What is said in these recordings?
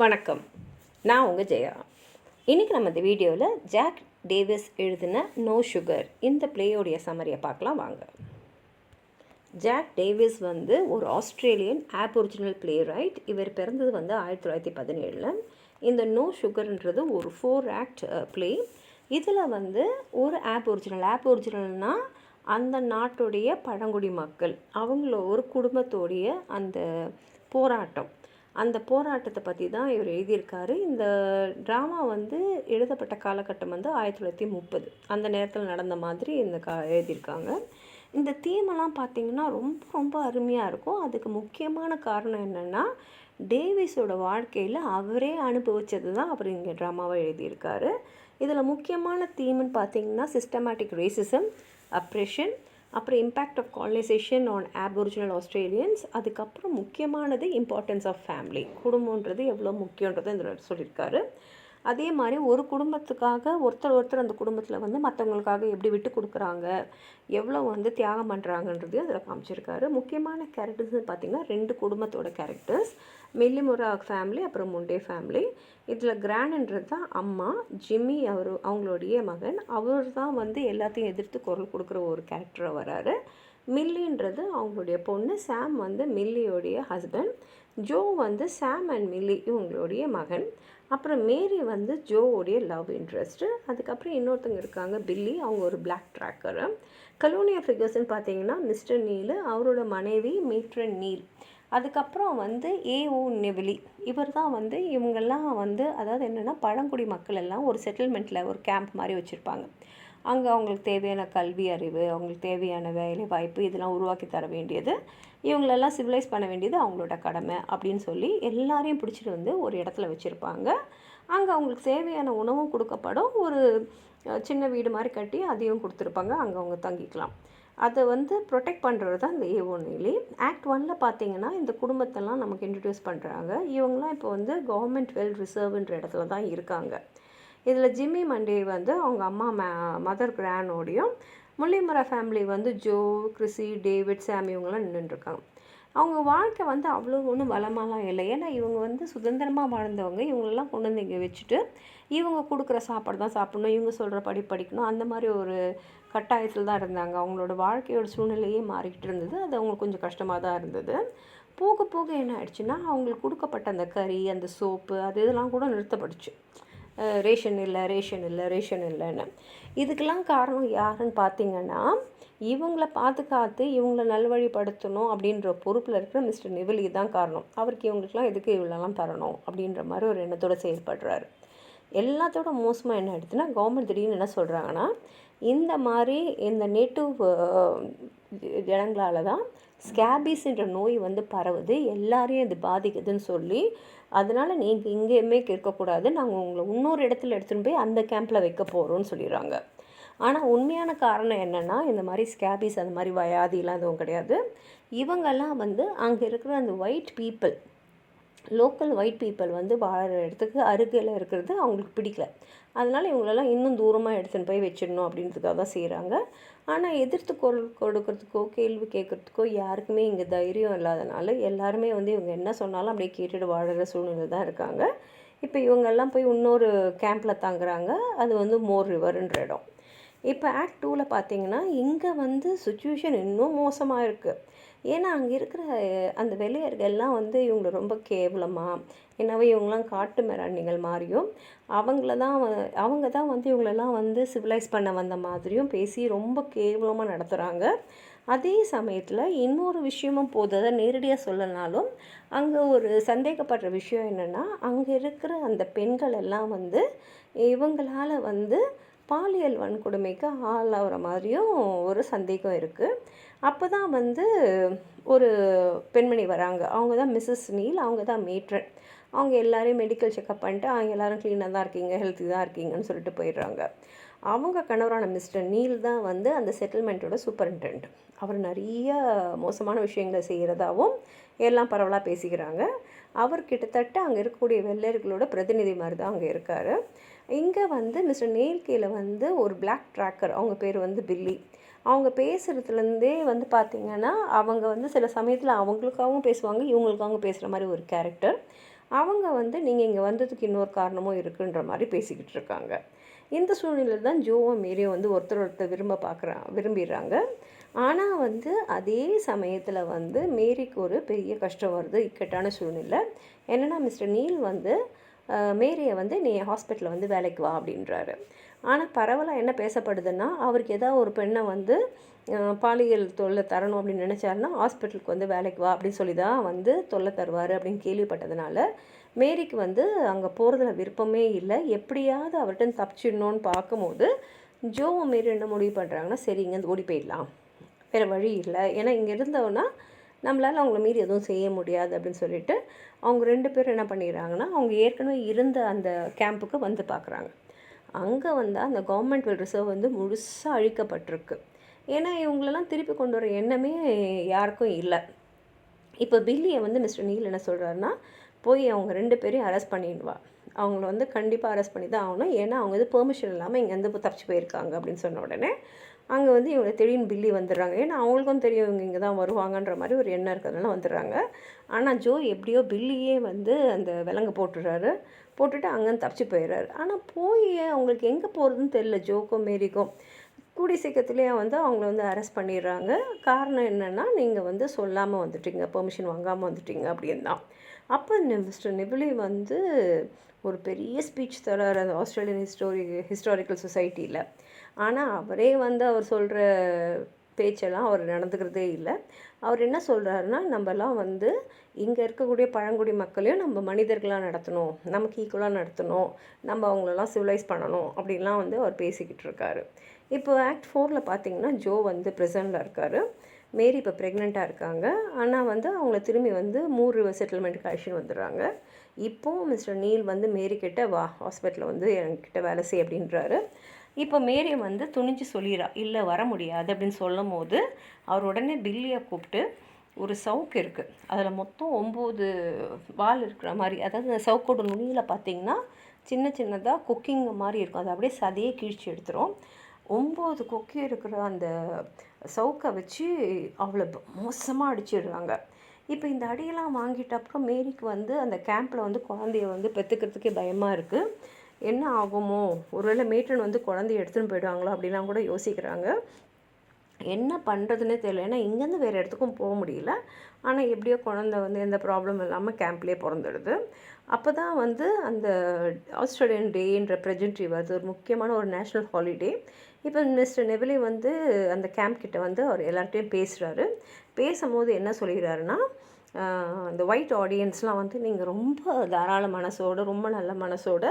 வணக்கம். நான் உங்கள் ஜெயா. இன்றைக்கி நம்ம இந்த வீடியோவில் ஜாக் டேவிஸ் எழுதின நோ சுகர் இந்த பிளேயோடைய சமரியை பார்க்கலாம் வாங்க. ஜாக் டேவிஸ் வந்து ஒரு Australian aboriginal playwright இவர் பிறந்தது வந்து ஆயிரத்தி தொள்ளாயிரத்தி பதினேழில். இந்த நோ சுகர்ன்றது ஒரு ஃபோர் ஆக்ட் ப்ளே. இதில் வந்து ஒரு ஆப் ஒரிஜினல் ஆப் ஒரிஜினல்னால் அந்த நாட்டுடைய பழங்குடி மக்கள் அவங்கள ஒரு குடும்பத்தோடைய அந்த போராட்டம். அந்த போராட்டத்தை பற்றி தான் இவர் எழுதியிருக்காரு. இந்த ட்ராமா வந்து எழுதப்பட்ட காலகட்டம் வந்து ஆயிரத்தி தொள்ளாயிரத்தி முப்பது. அந்த நேரத்தில் நடந்த மாதிரி இந்த கா எழுதியிருக்காங்க. இந்த தீமெல்லாம் பார்த்திங்கன்னா ரொம்ப ரொம்ப அருமையாக இருக்கும். அதுக்கு முக்கியமான காரணம் என்னென்னா டேவிஸோட வாழ்க்கையில் அவரே அனுபவித்தது தான் அவர் இங்கே ட்ராமாவை எழுதியிருக்காரு. இதில் முக்கியமான தீம்னு பார்த்தீங்கன்னா சிஸ்டமேட்டிக் ரேசிசம் அப்ரெஷன் அப்புறம் impact of colonisation on aboriginal Australians அதுக்கப்புறம் முக்கியமானது இம்பார்ட்டன்ஸ் ஆஃப் ஃபேமிலி குடும்பன்றது எவ்வளோ முக்கியன்றதை இதில் சொல்லியிருக்காரு. அதே மாதிரி ஒரு குடும்பத்துக்காக ஒருத்தர் ஒருத்தர் அந்த குடும்பத்தில் வந்து மற்றவங்களுக்காக எப்படி விட்டு கொடுக்குறாங்க எவ்வளோ வந்து தியாகம் பண்ணுறாங்கன்றதையும் அதில் காமிச்சிருக்காரு. முக்கியமான கேரக்டர்ஸ்னு பார்த்திங்கன்னா ரெண்டு குடும்பத்தோட கேரக்டர்ஸ் மில்லிமுரா ஃபேமிலி அப்புறம் முண்டே ஃபேமிலி இதில் கிராண்டுன்றது தான் அம்மா ஜிம்மி அவர் அவங்களுடைய மகன். அவர் தான் வந்து எல்லாத்தையும் எதிர்த்து குரல் கொடுக்குற ஒரு கேரக்டராக வராரு. மில்லின்றது அவங்களுடைய பொண்ணு சாம் வந்து மில்லியோடைய ஹஸ்பண்ட் ஜோ வந்து சாம் அண்ட் மில்லி இவங்களுடைய மகன். அப்புறம் மேரி வந்து ஜோவுடைய லவ் இன்ட்ரெஸ்ட்டு அதுக்கப்புறம் இன்னொருத்தங்க இருக்காங்க பில்லி. அவங்க ஒரு பிளாக் ட்ராக்கரு கலோனியா ஃபிகர்ஸ்னு பார்த்தீங்கன்னா மிஸ்டர் நீல் அவரோட மனைவி மீட்ரன் நீல். அதுக்கப்புறம் வந்து ஏஓ நெவிலி. இவர் தான் வந்து இவங்கெல்லாம் வந்து அதாவது என்னென்னா பழங்குடி மக்கள் எல்லாம் ஒரு செட்டில்மெண்ட்டில் ஒரு கேம்ப் மாதிரி வச்சுருப்பாங்க. அங்கே அவங்களுக்கு தேவையான கல்வி அறிவு அவங்களுக்கு தேவையான வேலை வாய்ப்பு இதெல்லாம் உருவாக்கி தர வேண்டியது. இவங்களெல்லாம் சிவிலைஸ் பண்ண வேண்டியது அவங்களோட கடமை அப்படின்னு சொல்லி எல்லாரையும் பிடிச்சிட்டு வந்து ஒரு இடத்துல வச்சுருப்பாங்க. அங்கே அவங்களுக்கு தேவையான உணவும் கொடுக்கப்படும். ஒரு சின்ன வீடு மாதிரி கட்டி அதையும் கொடுத்துருப்பாங்க. அங்கே அவங்க தங்கிக்கலாம். அதை வந்து ப்ரொடெக்ட் பண்ணுறது தான் இந்த ஏ ஒன்லி ஆக்ட் ஒனில் பார்த்தீங்கன்னா இந்த குடும்பத்தெல்லாம் நமக்கு இன்ட்ரடியூஸ் பண்ணுறாங்க இவங்களாம் இப்போ வந்து கவர்மெண்ட் வெல் ரிசர்வ்ன்ற இடத்துல தான் இருக்காங்க. இதில் ஜிம்மி மண்டே வந்து அவங்க அம்மா மே மதர் கிரானோடையும் முள்ளிமரா ஃபேமிலி வந்து ஜோ கிறிஸி டேவிட் சாம் இவங்கெல்லாம் நின்றுருக்காங்க அவங்க வாழ்க்கை வந்து அவ்வளோ ஒன்றும் வளமாலாம் இல்லை. ஏன்னா இவங்க வந்து சுதந்திரமாக வாழ்ந்தவங்க. இவங்களெல்லாம் கொண்டு வந்து இங்கே வச்சுட்டு இவங்க கொடுக்குற சாப்பாடு தான் சாப்பிடணும். இவங்க சொல்கிற படி படிக்கணும். அந்த மாதிரி ஒரு கட்டாயத்தில் தான் இருந்தாங்க. அவங்களோட வாழ்க்கையோட சூழ்நிலையே மாறிக்கிட்டு இருந்தது. அது அவங்களுக்கு கொஞ்சம் கஷ்டமாக தான் இருந்தது. போக போக என்ன ஆயிடுச்சுன்னா அவங்களுக்கு கொடுக்கப்பட்ட அந்த கறி அந்த சோப்பு அது இதெல்லாம் கூட நிறுத்தப்படுச்சு ரேஷன் இல்லை ரேஷன் இல்லை ரேஷன் இல்லைன்னு. இதுக்கெல்லாம் காரணம் யாருன்னு பார்த்தீங்கன்னா இவங்கள பாதுகாத்து இவங்கள நல்வழிப்படுத்தணும் அப்படின்ற பொறுப்பில் இருக்கிற மிஸ்டர் நெவிலி தான் காரணம். அவருக்கு இவங்களுக்குலாம் எதுக்கு இவ்வளோலாம் தரணும் அப்படின்ற மாதிரி ஒரு எண்ணத்தோடு செயல்படுறாரு. எல்லாத்தோட மோசமாக என்ன ஆயிடுதுன்னா கவர்மெண்ட் திடீர்னு என்ன சொல்கிறாங்கன்னா இந்த மாதிரி இந்த நேட்டிவ் இடங்களால தான் ஸ்கேபிஸ்ன்ற நோய் வந்து பரவுது. எல்லாரையும் இது பாதிக்குதுன்னு சொல்லி அதனால் நீங்கள் இங்கேயுமே கேட்கக்கூடாது. நாங்கள் உங்களை இன்னொரு இடத்துல எடுத்துகிட்டு போய் அந்த கேம்பில் வைக்க போகிறோம்னு சொல்லிடுறாங்க. ஆனால் உண்மையான காரணம் என்னென்னா இந்த மாதிரி ஸ்கேபிஸ் அந்த மாதிரி வயாதிலாம் எதுவும் கிடையாது. இவங்கெல்லாம் வந்து அங்கே இருக்கிற அந்த white people local white people வந்து வாழற இடத்துக்கு அருகில் இருக்கிறது அவங்களுக்கு பிடிக்கல. அதனால் இவங்களெல்லாம் இன்னும் தூரமாக எடுத்துன்னு போய் வச்சிடணும் அப்படின்றதுக்காக தான் செய்கிறாங்க ஆனால் எதிர்த்து குரல் கொடுக்கறதுக்கோ கேள்வி கேட்குறதுக்கோ யாருக்குமே இங்கே தைரியம் இல்லாதனால எல்லாருமே வந்து இவங்க என்ன சொன்னாலும் அப்படியே கேட்டுட்டு வாழ்கிற சூழ்நிலை தான் இருக்காங்க. இப்போ இவங்கெல்லாம் போய் இன்னொரு கேம்பில் தங்குறாங்க. அது வந்து மோர் ரிவர்ன்ற இடம். இப்போ ஆக்ட் டூவில் பார்த்தீங்கன்னா இங்கே வந்து சுச்சுவேஷன் இன்னும் மோசமாக இருக்குது ஏன்னா அங்கே இருக்கிற அந்த வெள்ளையர்கள்லாம் வந்து இவங்களை ரொம்ப கேவலமாக என்னவோ இவங்களாம் காட்டு மிராண்டிகள் மாதிரியும் அவங்கள தான் அவங்க தான் வந்து இவங்களெல்லாம் வந்து சிவிலைஸ் பண்ண வந்த மாதிரியும் பேசி ரொம்ப கேவலமாக நடத்துகிறாங்க அதே சமயத்தில் இன்னொரு விஷயமும் போதுதான் நேரடியாக சொல்லனாலும் அங்கே ஒரு சந்தேகப்படுற விஷயம் என்னென்னா அங்கே இருக்கிற அந்த பெண்கள் எல்லாம் வந்து இவங்களால் வந்து பாலியல் வன்கொடுமைக்கு ஆளாகிற மாதிரியும் ஒரு சந்தேகம் இருக்குது அப்போ தான் வந்து ஒரு பெண்மணி வராங்க. அவங்க தான் மிஸ்ஸஸ் நீல் அவங்க தான் மேட்ரன். அவங்க எல்லோரையும் மெடிக்கல் செக்கப் பண்ணிட்டு அவங்க எல்லோரும் க்ளீனாக தான் இருக்கீங்க ஹெல்த்தி தான் இருக்கீங்கன்னு சொல்லிட்டு போயிடுறாங்க. அவங்க கணவரான மிஸ்டர் நீல் தான் வந்து அந்த செட்டில்மெண்ட்டோட சூப்பரிண்டென்ட் அவர் நிறைய மோசமான விஷயங்களை செய்கிறதாவும் எல்லாம் பரவலாக பேசிக்கிறாங்க. அவர் கிட்டத்தட்ட அங்கே இருக்கக்கூடிய வெள்ளையர்களோட பிரதிநிதி மாதிரி தான் அங்கே இருக்கார். இங்கே வந்து மிஸ்டர் நேல்கேல வந்து ஒரு பிளாக் ட்ராக்கர் அவங்க பேர் வந்து பில்லி. அவங்க பேசுகிறதுலேருந்தே வந்து பார்த்திங்கன்னா அவங்க வந்து சில சமயத்தில் அவங்களுக்காகவும் பேசுவாங்க இவங்களுக்காகவும் பேசுகிற மாதிரி ஒரு கேரக்டர் அவங்க வந்து நீங்கள் இங்கே வந்ததுக்கு இன்னொரு காரணமும் இருக்குன்ற மாதிரி பேசிக்கிட்டு இருக்காங்க. இந்த சூழ்நிலையில் தான் ஜோவும் மேரியும் வந்து ஒருத்தர் ஒருத்தர் விரும்ப பார்க்குறான் விரும்பிடுறாங்க. ஆனால் வந்து அதே சமயத்தில் வந்து மேரிக்கு ஒரு பெரிய கஷ்டம் வருது இக்கட்டான சூழ்நிலை. என்னென்னா மிஸ்டர் நீல் வந்து மேரியை வந்து நீ ஹாஸ்பிட்டலில் வந்து வேலைக்கு வா அப்படின்றாரு. ஆனால் பரவலாக என்ன பேசப்படுதுன்னா அவருக்கு ஏதாவது ஒரு பெண்ணை வந்து பாலியல் தொல்லை தரணும் அப்படின்னு நினச்சாருன்னா ஹாஸ்பிட்டலுக்கு வந்து வேலைக்கு வா அப்படின்னு சொல்லி தான் வந்து தொல்லை தருவார் அப்படின்னு கேள்விப்பட்டதுனால மேரிக்கு வந்து அங்கே போகிறதுல விருப்பமே இல்லை. எப்படியாவது அவர்கிட்ட தப்பிச்சிடணும்னு பார்க்கும்போது ஜோவும் மேரி என்ன முடிவு பண்ணுறாங்கன்னா சரி இங்கேருந்து ஓடி போயிடலாம். வேறு வழி இல்லை. ஏன்னா இங்கே இருந்தோன்னா நம்மளால் அவங்கள மீறி எதுவும் செய்ய முடியாது அப்படின்னு சொல்லிட்டு அவங்க ரெண்டு பேரும் என்ன பண்ணிடுறாங்கன்னா அவங்க ஏற்கனவே இருந்த அந்த கேம்புக்கு வந்து பார்க்குறாங்க அங்கே வந்தால் அந்த கவர்மெண்ட் வெல் ரிசர்வ் வந்து முழுசாக அழிக்கப்பட்டிருக்கு. ஏன்னா இவங்களெல்லாம் திருப்பி கொண்டு வர எண்ணமே யாருக்கும் இல்லை. இப்போ பில்லியை வந்து மிஸ்டர் நீல் என்ன சொல்கிறாருன்னா போய் அவங்க ரெண்டு பேரையும் அரெஸ்ட் பண்ணிடுவா அவங்கள வந்து கண்டிப்பாக அரெஸ்ட் பண்ணி தான் ஆகணும். ஏன்னா அவங்க வந்து பெர்மிஷன் இல்லாமல் இங்கேருந்து தப்பிச்சு போயிருக்காங்க அப்படின்னு சொன்ன உடனே அங்கே வந்து இவங்க திடீர்னு பில்லி வந்துடுறாங்க. ஏன்னா அவங்களுக்கும் தெரியும் இவங்க இங்கே தான் வருவாங்கன்ற மாதிரி ஒரு எண்ணம் இருக்கிறதுனால வந்துடுறாங்க. ஆனால் ஜோ எப்படியோ பில்லியே வந்து அந்த விலங்கு போட்டுடுறாரு. போட்டுட்டு அங்கேருந்து தப்பிச்சு போயிடுறாரு. ஆனால் போய் அவங்களுக்கு எங்கே போகிறதுன்னு தெரில ஜோக்கும் மேரிக்கும். கூடி சீக்கிரத்துலேயே வந்து அவங்கள வந்து அரெஸ்ட் பண்ணிடுறாங்க. காரணம் என்னென்னா நீங்கள் வந்து சொல்லாமல் வந்துட்டீங்க. பெர்மிஷன் வாங்காமல் வந்துட்டீங்க அப்படின்னு தான் அப்போ மிஸ்டர் நிபுலி வந்து ஒரு பெரிய ஸ்பீச் தரார் அந்த ஆஸ்திரேலியன் ஹிஸ்டோரி ஹிஸ்டாரிக்கல் சொசைட்டியில் ஆனால் அவரே வந்து அவர் சொல்கிற பேச்செல்லாம் அவர் நடந்துக்கிறதே இல்லை. அவர் என்ன சொல்கிறாருன்னா நம்மலாம் வந்து இங்கே இருக்கக்கூடிய பழங்குடி மக்களையும் நம்ம மனிதர்களாக நடத்தணும். நமக்கு ஈக்குவலாக நடத்தணும். நம்ம அவங்களெல்லாம் சிவிலைஸ் பண்ணணும். அப்படின்லாம் வந்து அவர் பேசிக்கிட்டு இருக்காரு. இப்போ ஆக்ட் ஃபோரில் பார்த்தீங்கன்னா ஜோ வந்து ப்ரெசண்டில் இருக்கார். மேரி இப்போ ப்ரெக்னெண்ட்டாக இருக்காங்க. ஆனால் வந்து அவங்கள திரும்பி வந்து மூர் ரிவர் செட்டில்மெண்ட்டுக்கு அழைச்சின்னு வந்துடுறாங்க. இப்போது மிஸ்டர் நீல் வந்து மேரி கிட்ட வா ஹாஸ்பிட்டலில் வந்து என்கிட்ட வேலை செய் அப்படின்றாரு. இப்போ மேரி வந்து துணிஞ்சு சொல்லிடுறா இல்லை வர முடியாது அப்படின்னு சொல்லும் போது அவர் உடனே பில்லியை கூப்பிட்டு ஒரு சவுக்கு இருக்குது அதில் மொத்தம் ஒம்பது வால் இருக்கிற மாதிரி அதாவது அந்த சவுக்கோட நுனியில் பார்த்தீங்கன்னா சின்ன சின்னதாக குக்கிங் மாதிரி இருக்கும். அதை அப்படியே சதையே கீழ்ச்சி எடுத்துரும். ஒம்பது கொக்கி இருக்கிற அந்த சவுக்கை வச்சு அவளை மோசமாக அடிச்சிடுறாங்க. இப்போ இந்த அடியெல்லாம் வாங்கிட்ட அப்புறம் மேரிக்கு வந்து அந்த கேம்பில் வந்து குழந்தைய வந்து பெற்றுக்கிறதுக்கே பயமாக இருக்குது என்ன ஆகுமோ? ஒருவேளை மேட்டன் வந்து குழந்தைய எடுத்துன்னு போயிடுவாங்களோ அப்படிலாம் கூட யோசிக்கிறாங்க. என்ன பண்ணுறதுனே தெரியல. ஏன்னா இங்கேருந்து வேறு இடத்துக்கும் போக முடியல. ஆனால் எப்படியோ குழந்த வந்து எந்த ப்ராப்ளம் இல்லாமல் கேம்ப்லேயே பிறந்துடுது. அப்போ தான் வந்து அந்த ஆஸ்திரேலியன் டேன்ற ப்ரெஜென்ட்ரி வருது. ஒரு முக்கியமான ஒரு நேஷ்னல் ஹாலிடே இப்போ மிஸ்டர் நெவிலி வந்து அந்த கேம்ப் கிட்ட வந்து அவர் எல்லார்ட்டையும் பேசுகிறாரு பேசும்போது என்ன சொல்லிடுறாருன்னா இந்த ஒயிட் ஆடியன்ஸ்லாம் வந்து நீங்கள் ரொம்ப தாராள மனசோடு ரொம்ப நல்ல மனசோடு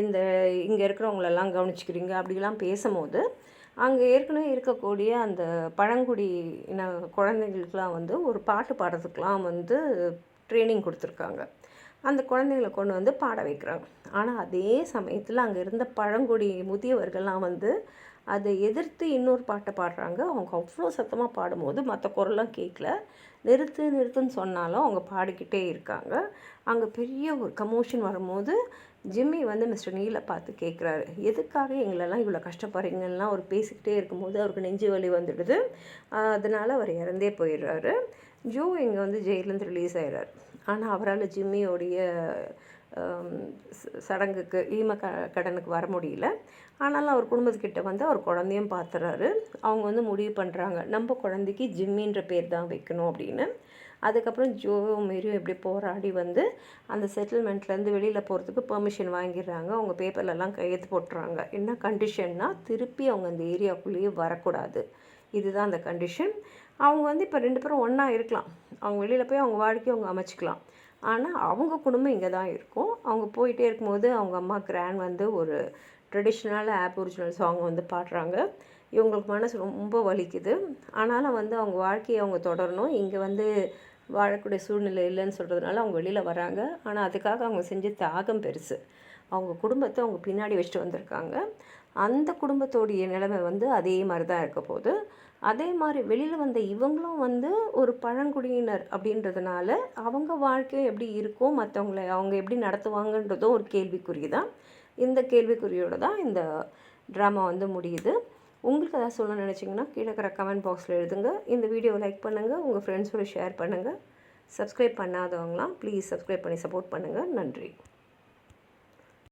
இந்த இங்கே இருக்கிறவங்களெல்லாம் கவனிச்சிக்கிறீங்க. அப்படிலாம் பேசும்போது அங்கே ஏற்கனவே இருக்கக்கூடிய அந்த பழங்குடி இன குழந்தைங்களுக்கெலாம் வந்து ஒரு பாட்டு பாடுறதுக்கெலாம் வந்து ட்ரைனிங் கொடுத்துருக்காங்க. அந்த குழந்தைங்கள கொண்டு வந்து பாட வைக்கிறாங்க. ஆனால் அதே சமயத்தில் அங்கே இருந்த பழங்குடி முதியவர்கள்லாம் வந்து அதை எதிர்த்து இன்னொரு பாட்டை பாடுறாங்க. அவங்க அவ்வளோ சத்தமாக பாடும்போது மற்ற குரலாம் கேட்கல நிறுத்து நிறுத்துன்னு சொன்னாலும் அவங்க பாடிக்கிட்டே இருக்காங்க. அங்கே பெரிய ஒரு கமோஷன் வரும்போது ஜிம்மி வந்து மிஸ்டர் நீலை பார்த்து கேட்குறாரு எதுக்காக எங்களெல்லாம் இவ்வளோ கஷ்டப்படுறீங்கலாம் அவர் பேசிக்கிட்டே இருக்கும்போது அவருக்கு நெஞ்சு வலி வந்துடுது. அதனால் அவர் இறந்தே போயிடுறாரு. ஜோ இங்கே வந்து ஜெயிலேருந்து ரிலீஸ் ஆயிடுறாரு. ஆனால் அவரால் ஜிம்மியோடைய சடங்குக்கு ஈம க கடனுக்கு வர முடியல. ஆனாலும் அவர் குடும்பத்துக்கிட்ட வந்து அவர் குழந்தையும் பார்த்துறாரு அவங்க வந்து முடிவு பண்ணுறாங்க நம்ம குழந்தைக்கு ஜிம்மின்ற பேர் தான் வைக்கணும் அப்படின்னு. அதுக்கப்புறம் ஜோ மாரியும் எப்படி போராடி வந்து அந்த செட்டில்மெண்ட்லேருந்து வெளியில் போகிறதுக்கு பெர்மிஷன் வாங்கிடுறாங்க. அவங்க பேப்பர்லலாம் கையெழுத்து போட்டுறாங்க. என்ன கண்டிஷன்னா திருப்பி அவங்க அந்த ஏரியாவுக்குள்ளேயே வரக்கூடாது. இதுதான் அந்த கண்டிஷன் அவங்க வந்து இப்போ ரெண்டு பேரும் ஒன்றா இருக்கலாம். அவங்க வெளியில் போய் அவங்க வாழ்க்கையை அவங்க அமைச்சிக்கலாம். ஆனால் அவங்க குடும்பம் இங்கே தான் இருக்கும். அவங்க போயிட்டே இருக்கும்போது அவங்க அம்மா கிராண்ட் வந்து ஒரு ட்ரெடிஷ்னல் ஆப் ஒரிஜினல் சாங் வந்து பாடுறாங்க. இவங்களுக்கு மனசு ரொம்ப வலிக்குது. ஆனாலும் வந்து அவங்க வாழ்க்கையை அவங்க தொடரணும். இங்கே வந்து வாழக்கூடிய சூழ்நிலை இல்லைன்னு சொல்கிறதுனால அவங்க வெளியில் வராங்க. ஆனால் அதுக்காக அவங்க செஞ்ச தியாகம் பெருசு. அவங்க குடும்பத்தை அவங்க பின்னாடி வச்சுட்டு வந்திருக்காங்க. அந்த குடும்பத்தோடைய நிலைமை வந்து அதே மாதிரி தான் இருக்க போது அதே மாதிரி வெளியில் வந்த இவங்களும் வந்து ஒரு பழங்குடியினர் அப்படின்றதுனால அவங்க வாழ்க்கை எப்படி இருக்கும் மற்றவங்கள அவங்க எப்படி நடத்துவாங்கன்றதும் ஒரு கேள்விக்குறி தான் இந்த கேள்விக்குறியோடு தான் இந்த ட்ராமா வந்து முடியுது. உங்களுக்கு ஏதாவது சொல்ல நினச்சிங்கன்னா கீழே இருக்கிற கமெண்ட் பாக்ஸில் எழுதுங்க. இந்த வீடியோவை லைக் பண்ணுங்கள் உங்கள் ஃப்ரெண்ட்ஸோட ஷேர் பண்ணுங்கள் சப்ஸ்கிரைப் பண்ணாதவங்களாம் ப்ளீஸ் சப்ஸ்கிரைப் பண்ணி சப்போர்ட் பண்ணுங்கள் நன்றி.